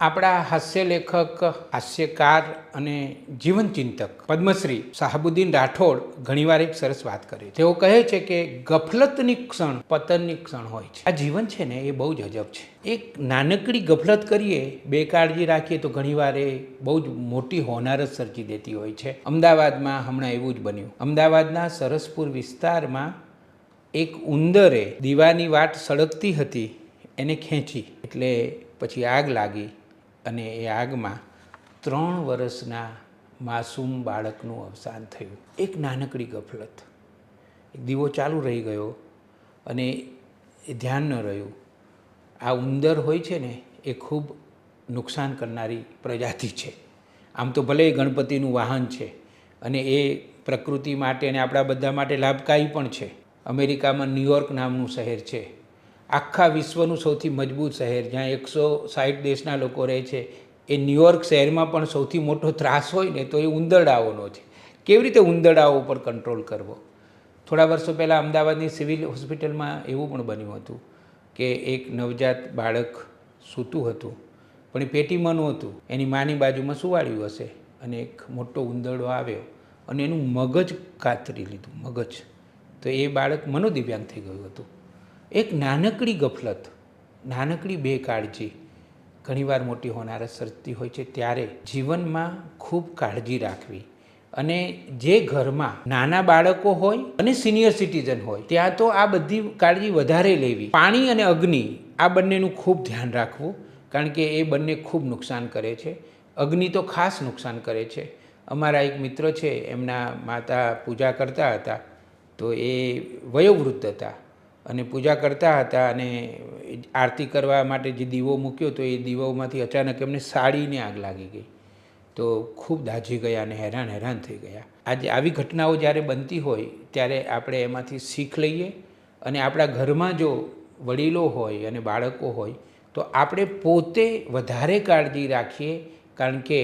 આપણા હાસ્ય લેખક, હાસ્યકાર અને જીવનચિંતક પદ્મશ્રી શાહબુદ્દીન રાઠોડ ઘણીવાર એક સરસ વાત કરે તેઓ કહે છે કે ગફલતની ક્ષણ પતનની ક્ષણ હોય છે. આ જીવન છે ને એ બહુ જ અજબ છે. એક નાનકડી ગફલત કરીએ બેકાળજી રાખીએ તો ઘણીવાર એ બહુ જ મોટી હોનારત સર્જી દેતી હોય છે. અમદાવાદમાં હમણાં એવું જ બન્યું. અમદાવાદના સરસપુર વિસ્તારમાં એક ઉંદરે દીવાની વાટ સળગતી હતી, એને ખેંચી. એટલે પછી આગ લાગી. અને એ આગમાં ત્રણ વર્ષના માસૂમ બાળકનું અવસાન થયું. એક નાનકડી ગફલત. એક દીવો ચાલુ રહી ગયો અને એ ધ્યાન ન રહ્યું. આ ઉંદર હોય છે ને, એ ખૂબ નુકસાન કરનારી પ્રજાતિ છે. આમ તો ભલે ગણપતિનું વાહન છે અને એ પ્રકૃતિ માટે અને આપણા બધા માટે લાભકારી પણ છે. અમેરિકામાં ન્યુયોર્ક નામનું શહેર છે. આખા વિશ્વનું સૌથી મજબૂત શહેર, જ્યાં એકસો સાઠ દેશના લોકો રહે છે. એ ન્યુયોર્ક શહેરમાં પણ સૌથી મોટો ત્રાસ હોય ને તો એ ઉંદરડાઓનો છે. કેવી રીતે ઉંદરડાઓ ઉપર કંટ્રોલ કરવો? થોડા વર્ષો પહેલાં અમદાવાદની સિવિલ હોસ્પિટલમાં એવું પણ બન્યું હતું કે એક નવજાત બાળક સૂતું હતું, પણ એ પેટીમાં નહોતું. એની માની બાજુમાં સુવાડ્યું હશે અને એક મોટો ઉંદરડો આવ્યો અને એનું મગજ કાતરી લીધું, મગજ. તો એ બાળક મનોદિવ્યાંગ થઈ ગયું હતું. એક નાનકડી ગફલત, નાનકડી બેકાળજી ઘણીવાર મોટી હોનારત સર્જતી હોય છે ત્યારે જીવનમાં ખૂબ કાળજી રાખવી. અને જે ઘરમાં નાના બાળકો હોય અને સિનિયર સિટીઝન હોય, ત્યાં તો આ બધી કાળજી વધારે લેવી. પાણી અને અગ્નિ, આ બંનેનું ખૂબ ધ્યાન રાખવું, કારણ કે એ બંને ખૂબ નુકસાન કરે છે. અગ્નિ તો ખાસ નુકસાન કરે છે. અમારા એક મિત્ર છે, એમના માતા પૂજા કરતા હતા, તો એ વયોવૃદ્ધ હતા. અને પૂજા કરતા હતા અને આરતી કરવા માટે જે દીવો મૂક્યો તો એ દીવોમાંથી અચાનક એમને સાડીને આગ લાગી ગઈ. તો ખૂબ દાઝી ગયા અને હેરાન હેરાન થઈ ગયા. આજે આવી ઘટનાઓ જ્યારે બનતી હોય ત્યારે આપણે એમાંથી શીખ લઈએ અને આપણા ઘરમાં જો વડીલો હોય અને બાળકો હોય તો આપણે પોતે વધારે કાળજી રાખીએ કારણ કે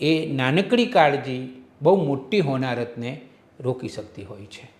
એ નાનકડી કાળજી બહુ મોટી હોનારતને રોકી શકતી હોય છે.